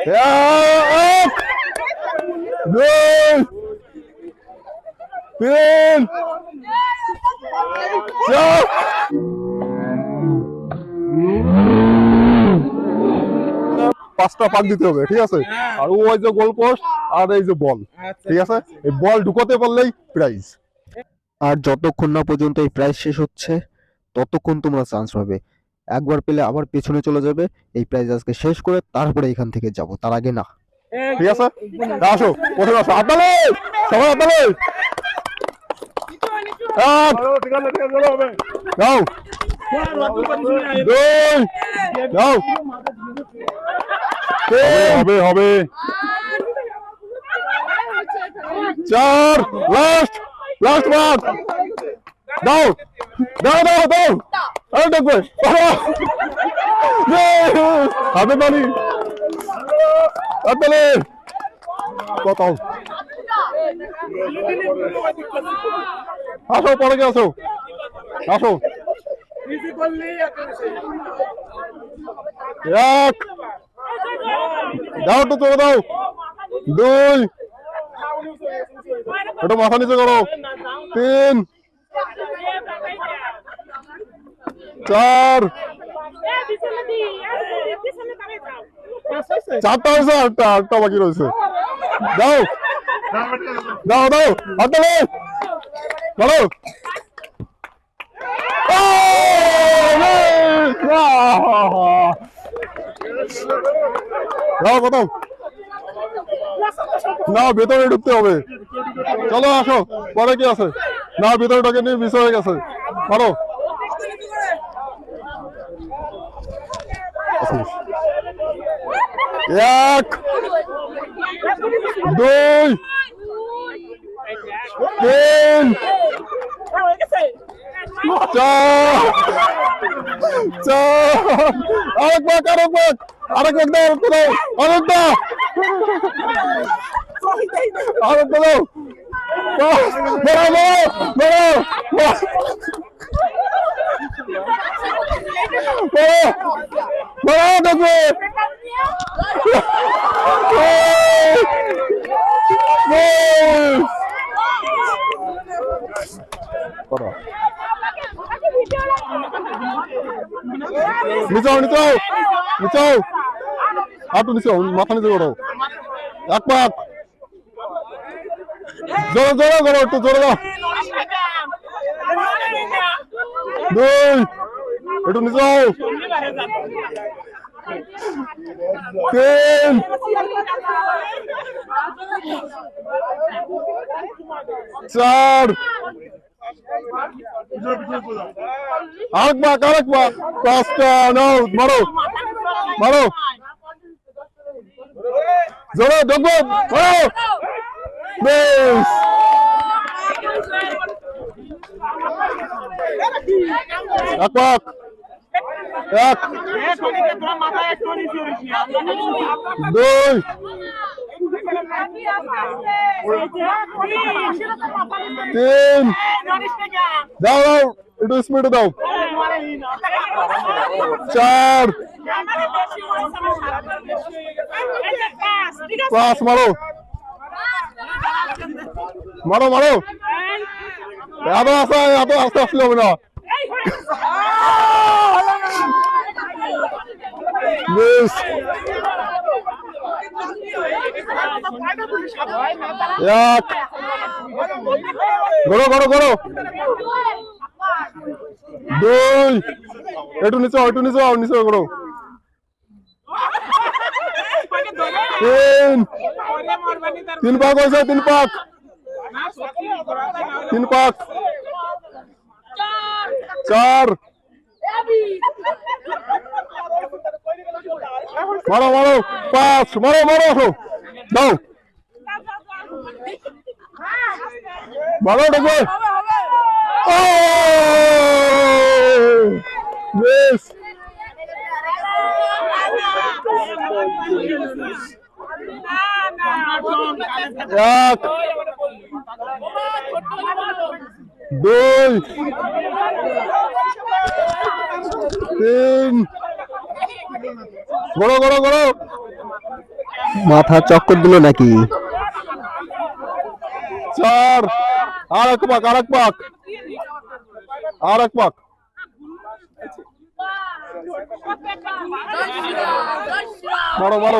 এক দুই তিন চার পাঁচটা পাক দিতে হবে ঠিক আছে? আর ওই যে গোল পোস্ট আর এই যে বল ঠিক আছে? এই বল ঢুকোতে পারলেই প্রাইজ আর যতক্ষণ না পর্যন্ত এই প্রাইজ শেষ হচ্ছে ততক্ষণ তোমরা চান্স পাবে। একবার পেলে আবার পেছনে চলে যাবে। এই প্রাইজ আজকে শেষ করে তারপরে এখান থেকে যাব। তার আগে না। ঠিক আছে? আসো। প্রথমে আসো। আদালে সবাই আদালে এক যাও। যাও। হবে হবে। চার! লাস্ট! লাস্ট ওয়ান দাও! দাও দাও দাও! হাতে পানি। আদালে কত আসো, পরে আসো। আসো। এক। দাও তো তোকে দাও। দুই। একটু মাথা নিচে করো। তিন। চার। চারটা হয়েছে, আটটা আটটা বাকি রয়েছে। দাও। দাও দাও দাও। কত না, ভেতরে ঢুকতে হবে। চলো, আসো। পরে কি আছে? না, ভেতরে ঢোকে নিয়ে মিস হয়ে গেছে। পারো। এক, দুই, তিন, চার চার। আরেক বাক আরেক বাক। আরেক বাক দাও দাও। আরেক দাও আরেক দাও। বড় বড় বড় বড় দেখবে বড় নিচাও নিচাও নিচাও হাঁটু নিচাও মাথা নিচে করো এক পাক জোরে জোরে করো একটু জোরে দাও দুই একটু নিচাও তিন চার আরেক পাক আরেক পাক পাঁচটা নাও মারো মারো। জোরে দেখব মারো এক। দুই। তিন দাও দাও একটু স্পিডে দাও। চার। পাঁচ মারো। মারো মারো। এত আসা এত আস্তে আসলে হবে না। বেশ এক গড়ো গড়ো গড়ো। দুই। একটু নিচে একটু নিচে হও, নিচে করো তিন। তিন পাক হয়েছে তিন পাক তিন পাক চার। মারো মারো পাঁচ। মারো মারো দাও। মারো দেখবে ও! বেশ। এক দুই তিন। বড় গড়ো গড়ো। মাথা চক্কর দিল নাকি? চার আর এক পাক আর এক পাক। আর এক পাক। বড় বড়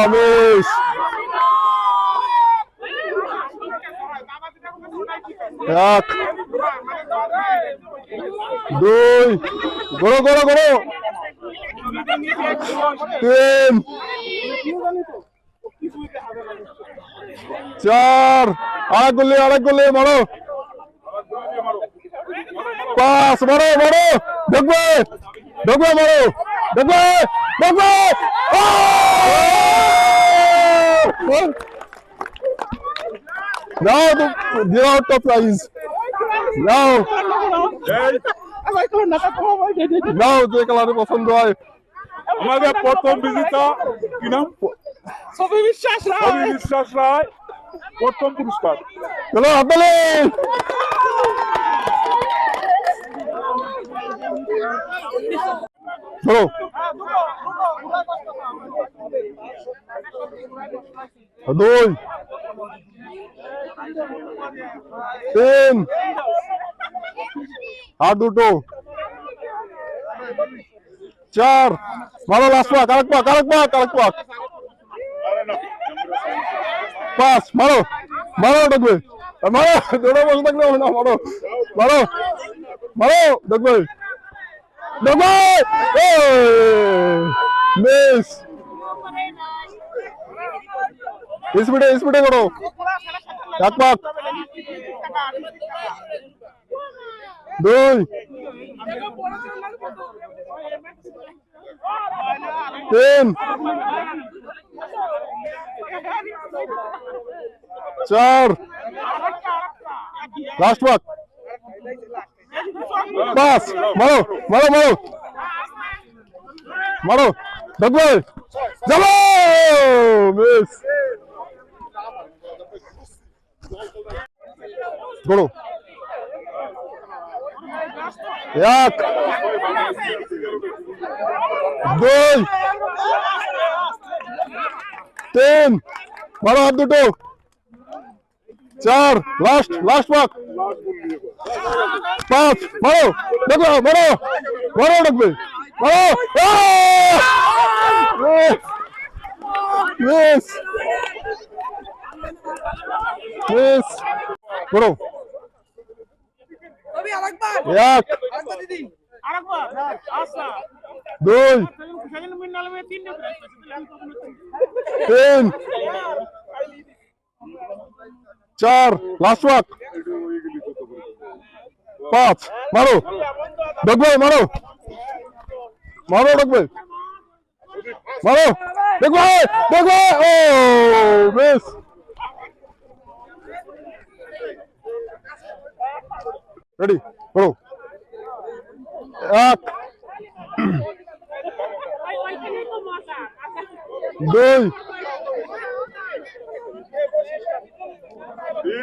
আমিস এক, দুই, গড়ো গড়ো গড়ো। তিন। চার আরেক গোলে আরেক গোলে মারো পাঁচ মারো মারো দেখবে দেখবে মারো দেখবে দেখবে নাও দিয়ে আউট দ্য প্রাইজ নাও নাও যে কালারে পছন্দ হয় আমাদের প্রথম বিজেতা কি নাম ছবি বিশ্বাস রবি বিশ্বাস রায় প্রথম পুরস্কার। চলো হাততালি চলো। দুই তিন। আর দুটো। চার। মারো লাস্ট পাক আরেক পাক আরেক পাক আরেক পাক পাস মারো মারো দেখবে মারো দৌড়ে বসে থাকলে হবে না মারো মারো মারো দেখবে দেখবে মিস স্পিডে স্পিডে করো এক পাক দুই তিন চার লাস্ট পাক পাঁচ মারো মারো মারো মারো দেখবে যাব মিস গড়ো এক দুই তিন মারো হাত দুটো চার লাস্ট লাস্ট পাক পাঁচ মারো দেখো মারো মারো দেখবে মারো মিস মিস করো ছবি আরেকবার এক আরেকবার দিদি আরেকবার আচ্ছা দুই সেকেন্ড মিনিট নালে তিনটে তিন চার লাস্ট ওয়াক পাঁচ, মারো। দেখবে, মারো। মারো, দেখবে। মারো। দেখবে দেখবে। ও মিস রেডি করো এক, দুই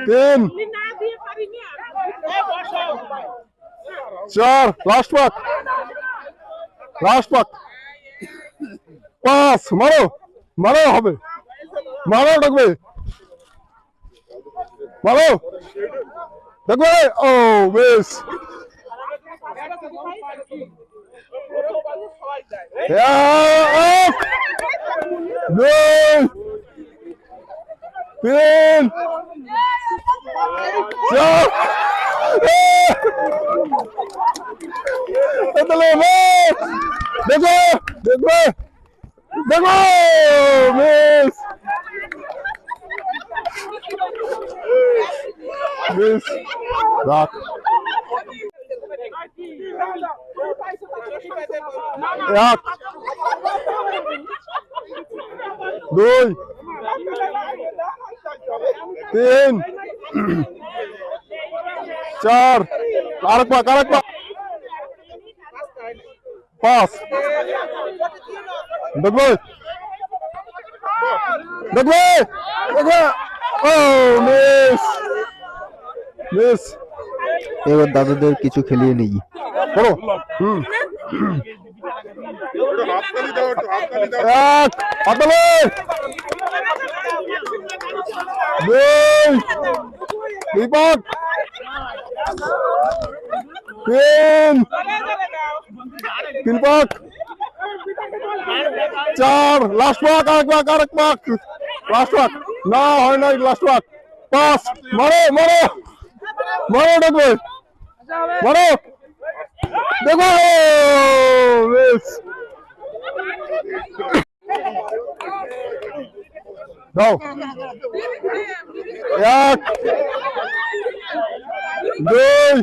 তিন। চার লাস্ট পাক লাস্ট পাক পাঁচ, মারো মারো হবে। মারো ডাকবে মারো। দেখবে ও বেশ দুই তিন চার তাহলে দেখো দেখবে দেখো মিস মিস রাখ এক দুই তিন চার আরেক পাক আরেক পাক পাঁচ দেখবে দেখবে দেখবে ও মিস মিস এবার দাদাদের কিছু খেলিয়ে নেই। করো হুম। এক হাতলে দুই দীপক তিন তিন পাক চার লাস্ট পাক আরেক পাক আরেক পাক লাস্ট পাক না হয় নাই লাস্ট পাক পাঁচ মারো মারো মারো ডাকবে মারো দেখো বেশ দাও এক দুই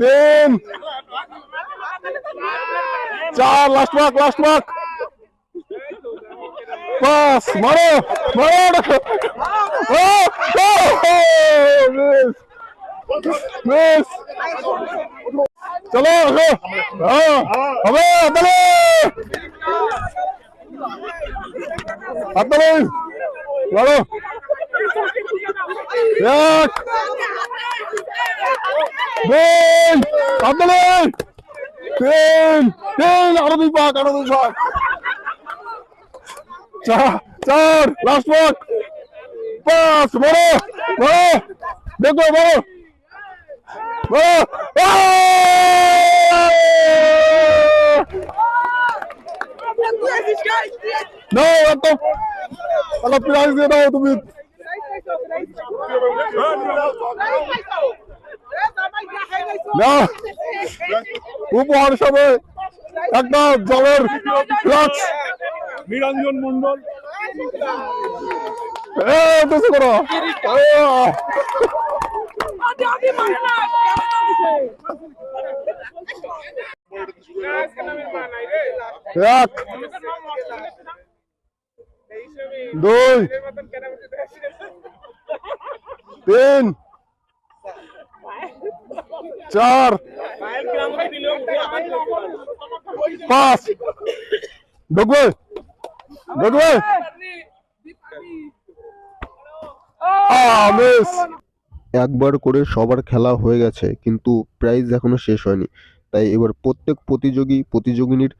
তিন চার লাস্ট মার্ক লাস্ট মার্ক পাঁচ মারো মারো মিস চলো হবে হাতালে হাতালে মারো এক দুই হাতালে তিন তিন আরও দুই পাক আরও দুই পাক চার চার লাস্ট পাক পাঁচ বড় বড় দেখো বড় বড় এত প্রাইজ দিয়ে দাও তুমি। না উপহার হিসাবে একটা জলের ফ্লাক্স। নিরঞ্জন মন্ডল করো। এক। দুই। তিন। চার। পাঁচ। ঢুকবে ঢুকবে একবার করে সবার খেলা হয়ে গেছে, কিন্তু প্রাইজ এখনও শেষ হয়নি। তাই এবার প্রত্যেক প্রতিযোগী, প্রতিযোগিনীর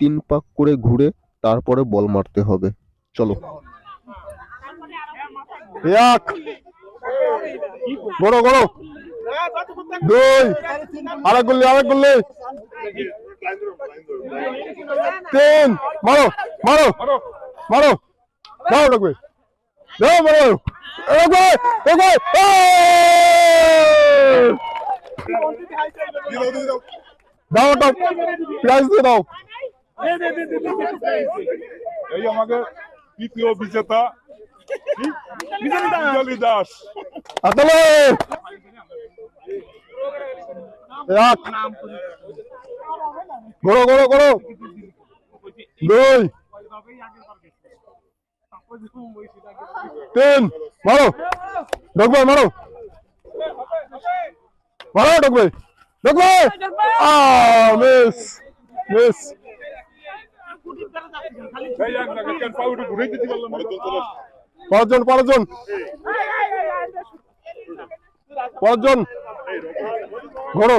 তিন পাক করে ঘুরে তারপরে বল মারতে হবে। চলো। এক। বড় বড়। দুই। আরেক গুল্লি আরেক গুল্লি তিন। মারো মারো মারো। দাও ঢুকবে দাও মারো। ঢুকবে ঢুকবে দাও দাও। প্রাইজ দিয়ে দাও। এই আমাদের তৃতীয় বিজেতা বিজলি দাস হাতলে এক গড়ো গড়ো গড়ো দুই তিন মারো ঢুকবে মারো মারো ঢুকবে ঢুকবে আহ মিস মিস পাঁচজন পাঁচজন। পাঁচজন। ঘোড়ো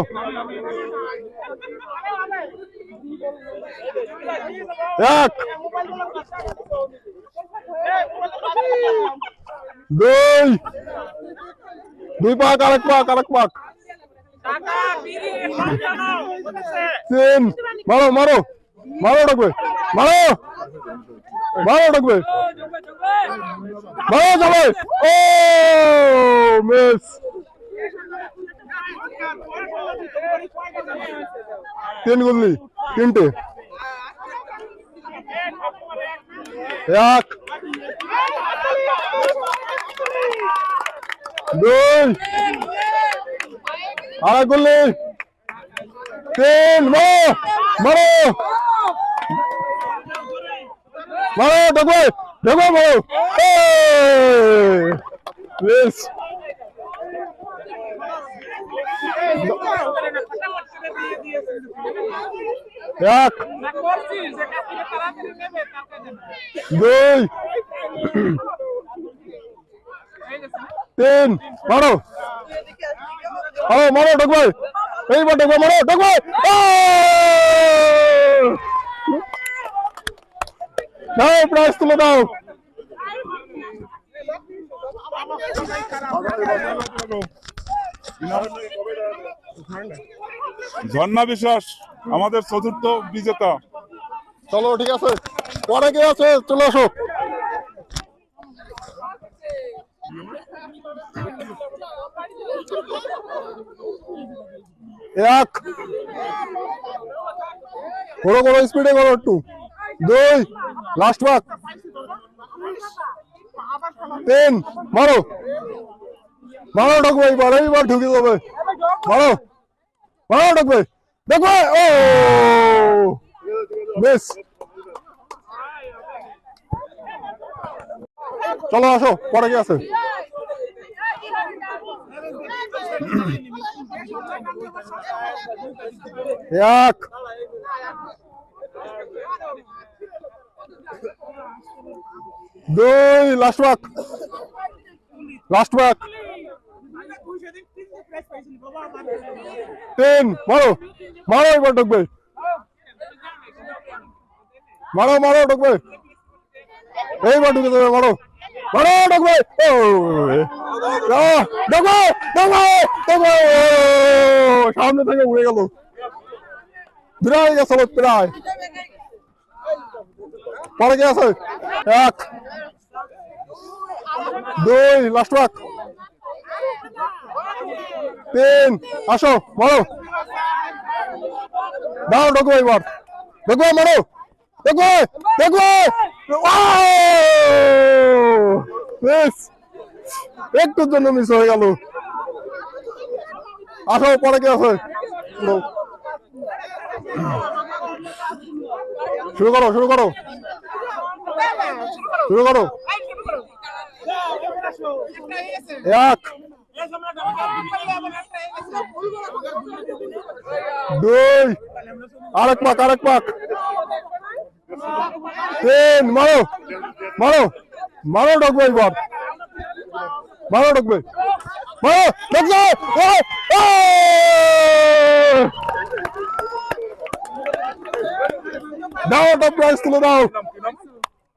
এক। দুই। দুই পাক আরেক পাক আরেক পাক। তিন। মারো মারো। মারো ঢুকবে মারো। মারো ঢুকবে মারো যাবে ও মিস তিন গুল্লি তিনটে। এক। দুই। আড়াই গুল্লি তিন। মারো। মারো ঢুকবে ঢুকবে মারো মিস এক দুই তিন মারো মারো মারো ঢুকবে এইবার ঢুকবে মারো ঢুকবে দাও প্রাইস তুলে দাও। ঝর্ণা বিশ্বাস আমাদের চতুর্থ বিজেতা। চলো ঠিক আছে। পরে কে আছে? চলে আসো। এক। বড় করো স্পিডে করো একটু দুই লাস্ট ওয়াক তিন, মারো। মারো, ঢুকবে এইবার এইবার ঢুকে যাবে। মারো। মারো, ঢুকবে। দেখবে ও! বেশ। চলো, আসো, পরে কি আছে এক। দুই লাস্ট ওয়াক লাস্ট ওয়াক তিন, মারো। মারো এবার ঢুকবে। মারো মারো, ঢুকবে। এইবার ঢুকে দেবে মারো। মারো, ঢুকবে। ও ঢুকবে ঢুকবে ঢুকবে। সামনে থেকে উড়ে গেল। প্রায় গেছে, প্রায়। পরে কে আছে এক, দুই লাস্ট ওয়াক তিন, আসো, মারো। দাও ঢুকবে এবার ঢুকবে মারো। ঢুকবে বেশ। একটুর জন্য মিস হয়ে গেল। আসো, পরে কে আছে? শুরু করো শুরু করো। শুরু করো। এক, দুই, আরেক পাক আরেক পাক। তিন, মারো মারো মারো ঢুকবে এবার মারো ঢুকবে। মারো, ঢুকবে! দাও ওটা প্রাইস দাও।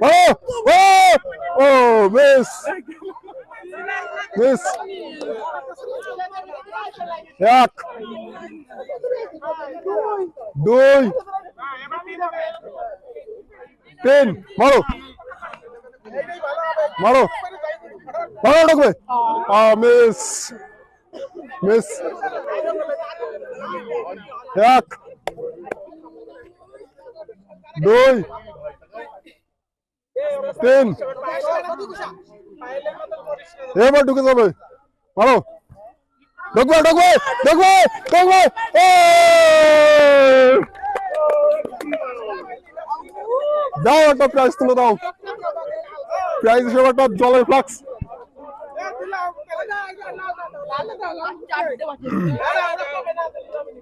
মারো ও ও মিস মিস এক দুই তিন মারো মারো মারো ঢুকবে মিস মিস এক দুই তিন। এবার ঢুকে যাবে। মারো। ঢুকবে ঢুকবে ঢুকবে ঢুকবে! দাও একটা প্রাইজ তুলে দাও। প্রাইজ হিসেবে একটা জলের ফ্লাক্স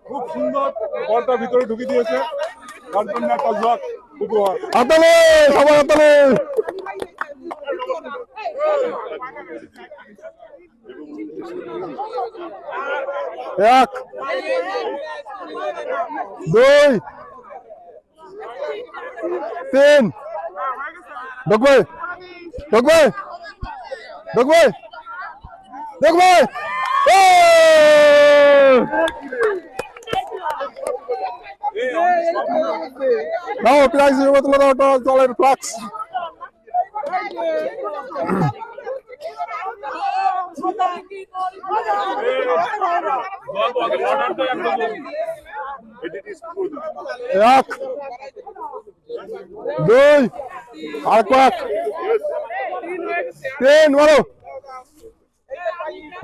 খুব সুন্দর। ঘরটা ভিতরে ঢুকে দিয়েছে। তার জন্য জগ উপহার হাতালে সবাই হাতালে এক দুই তিন ঢুকবে ঢুকবে ঢুকবে ঢুকবে ও! দাও প্রাইজ হিসেবে তুলে দাও একটা জলের ফ্লাক্স এক দুই আর পাক তিন মারো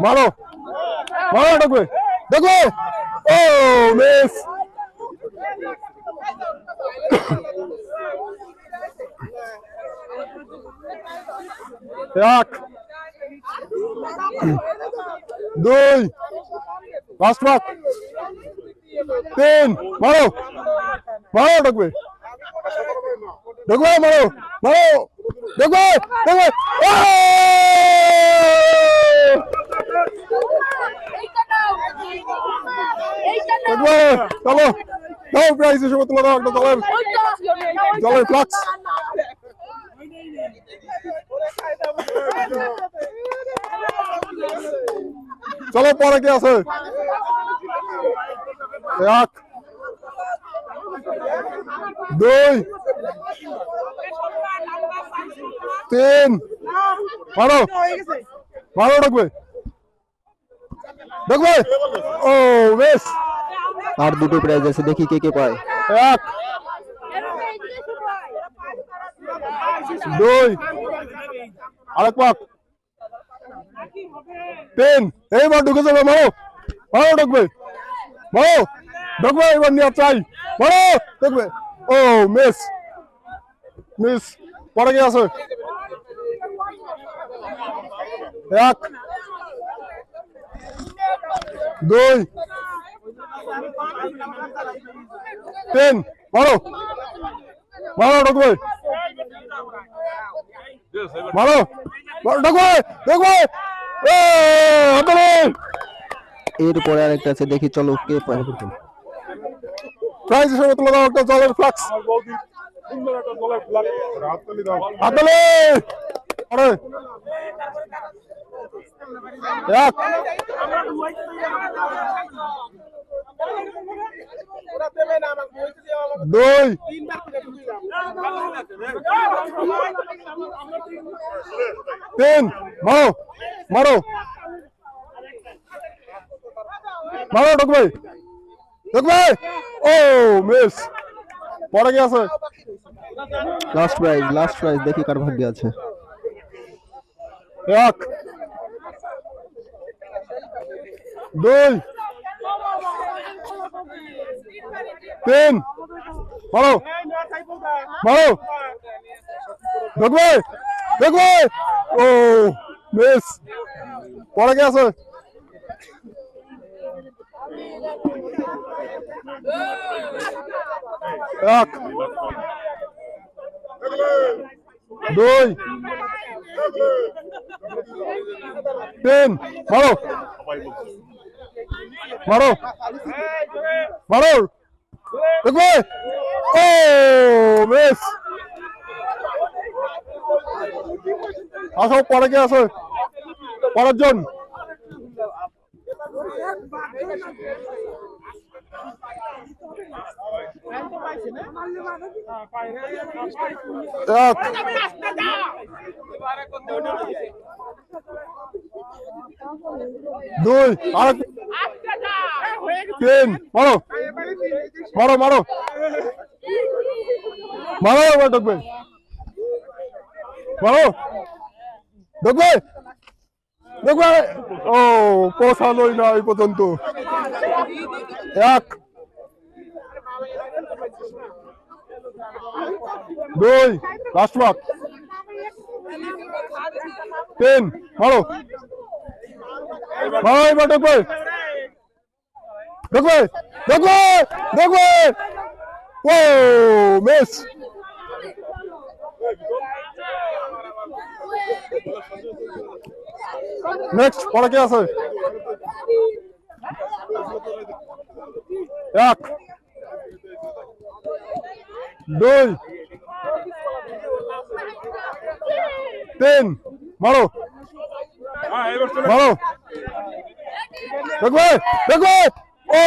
মারো মারো ঢুকবে দেখবে ও মিস এক দুই লাস্ট মার্ক তিন মারো মারো ঢুকবে ঢুকবে মারো মারো ঢুকবে ঢুকবে ও! এইটা নাও ঢুকবে চলো দাও প্রাইস হিসেবে তুলে দাও একটা জলের জলের ফ্লাক্স চলো পরে কি আছে এক দুই তিন মারো মারো ঢুকবে ঢুকবে ও বেশ আর দুটো প্রাইজ আছে দেখি কে কে পায় এক দুই আরেক পাক তিন এইবার ঢুকে যাবে মারো মারো ঢুকবে মারো ঢুকবে এবার নিয়ে চাই মারো ঢুকবে ও মিস মিস পরে কি আছে এক দুই। তিন। মারো। মারো ঢুকবে মারো। ঢুকবে ঢুকবে এরপরে আরেকটা আছে দেখি চলো কে পায়। প্রাইজ হিসেবে তুলে দাও একটা জলের ফ্লাক্স। হাততালি দুই। তিন। মারো। মারো। মারো ঢুকবে ঢুকবে ও, মিস। কি আছে? লাস্ট প্রাইজ লাস্ট প্রাইজ দেখি কার ভাগ্যে আছে। এক দুই তিন মারো মারো ঢুকবে ঢুকবে ও মিস পরে কি আছে এক দুই তিন মারো। মারো। মারো। দেখবে? ও মিস আসো পরে কে আছে পরের জন। এক। দুই আরেক তিন। মারো। মারো মারো। মারো, এবার ঢুকবে। মারো। ঢুকবে। ঢুকবে। ও পৌঁছালোই না এই পর্যন্ত। এক। দুই লাস্ট মার্ক তিন, মারো। মারো এবার ঢুকবে ঢুকবে ঢুকবে ঢুকবে ও মিস নেক্সট পরে কে আছে? এক দুই তিন। মারো। হ্যাঁ মারো। দেখবে দেখবে ও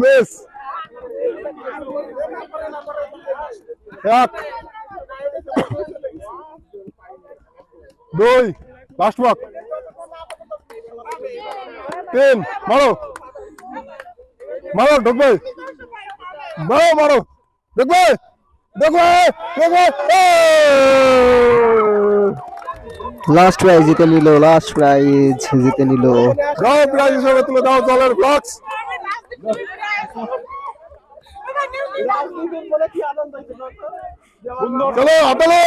মিস এক দুই লাস্ট ওয়াক তিন, মারো। মারো, ঢুকবে। মারো মারো। দেখবে দেখবে ও! লাস্ট প্রাইজ জিতে নিল লাস্ট প্রাইজ জিতে নিল। দাও প্রাইজ হিসেবে তুলে দাও জলের ফ্লাক্স চলো হাতালে